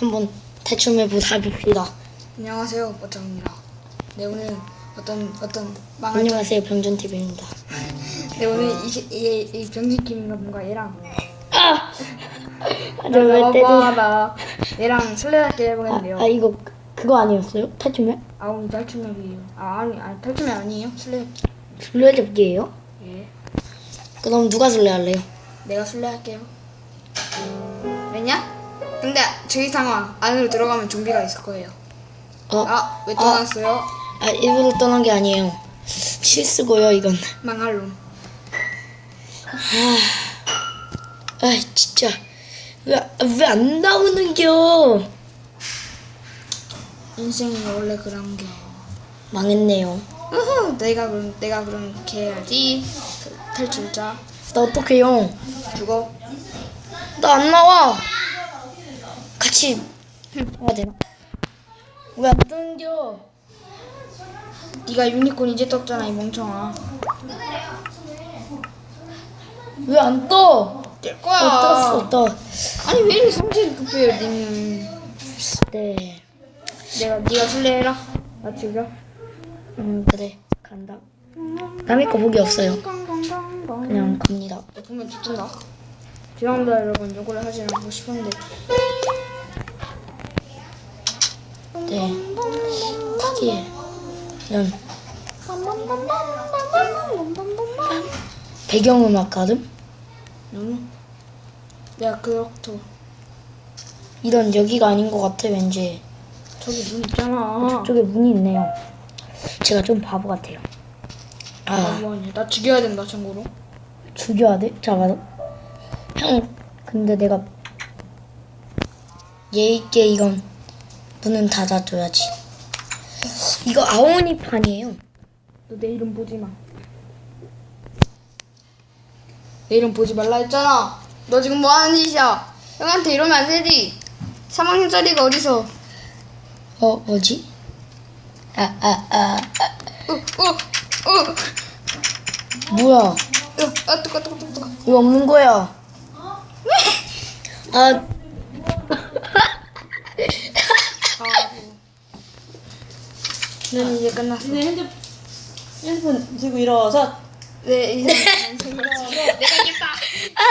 한번 탈춤해보자 봅시다. 안녕하세요, 버짱입니다. 네 오늘 어떤 어떤 망할 안녕하세요 병준TV입니다. 네 오늘 이이 이 병신킴인가 뭔가 얘랑 아! 저왜 때리? 봐봐 얘랑 술래잡기 해보겠는데요. 아 이거 그- 그거 아니었어요? 탈춤해? 아우 탈춤맵이에요. 아 아니 아니 탈춤이 아니에요. 술래잡기. 술래잡기예요? 예. 그럼 누가 술래할래요? 내가 술래할게요. 근데 저희 상황 안으로 들어가면 좀비가 있을 거예요. 어? 아 왜 떠났어요? 아 일부러 떠난 게 아니에요. 실수고요 이건. 망할 놈. 아 진짜 왜왜안 나오는 겨? 인생이 원래 그런겨. 망했네요. 으흐, 내가 그럼 내가 그럼 해야지. 탈출자 나 어떡해요? 죽어. 나 안 나와. 같이 해야 되나? 왜안 뜨는겨? 네가 유니콘 이제 떴잖아 이 멍청아. 왜 안 떠? 뜰 거야. 어, 떴어, 떠. 아니 왜 이렇게 성질이 급해요 니는. 네. 내가 네가 술래해라. 나 죽여. 음, 그래. 간다. 남의 거 보기 없어요. 그냥 갑니다. 너 보면 죽든다. 죄송합니다 여러분 요거를 하지 않고 싶었는데. 네. 타기에 이런 배경음악 가름? 너무. 내가 그렇도 이런 여기가 아닌 것 같아, 왠지. 저기 눈 있잖아. 저쪽에 문이 있네요. 제가 좀 바보 같아요. 아 아, 뭐하냐? 나 죽여야 된다 참고로. 죽여야 돼? 잡아서? 형, 근데 내가 얘 있게 이건 문은 닫아줘야지. 이거 아오니 판이에요. 너 내 이름 보지 마. 내 이름 보지 말라 했잖아. 너 지금 뭐 하는 짓이야? 형한테 이러면 안 되지. 3학년짜리가 어디서? 어, 뭐지? 아, 아, 아, 어, 어, 어, 뭐야? 어, 아, 뜨거, 뜨거, 뜨거, 뜨거. 왜 없는 거야? 아, 는 이제 끝났어. 네, 핸드, 핸드폰 들고 일어서 네, 이제 내가 이겼다.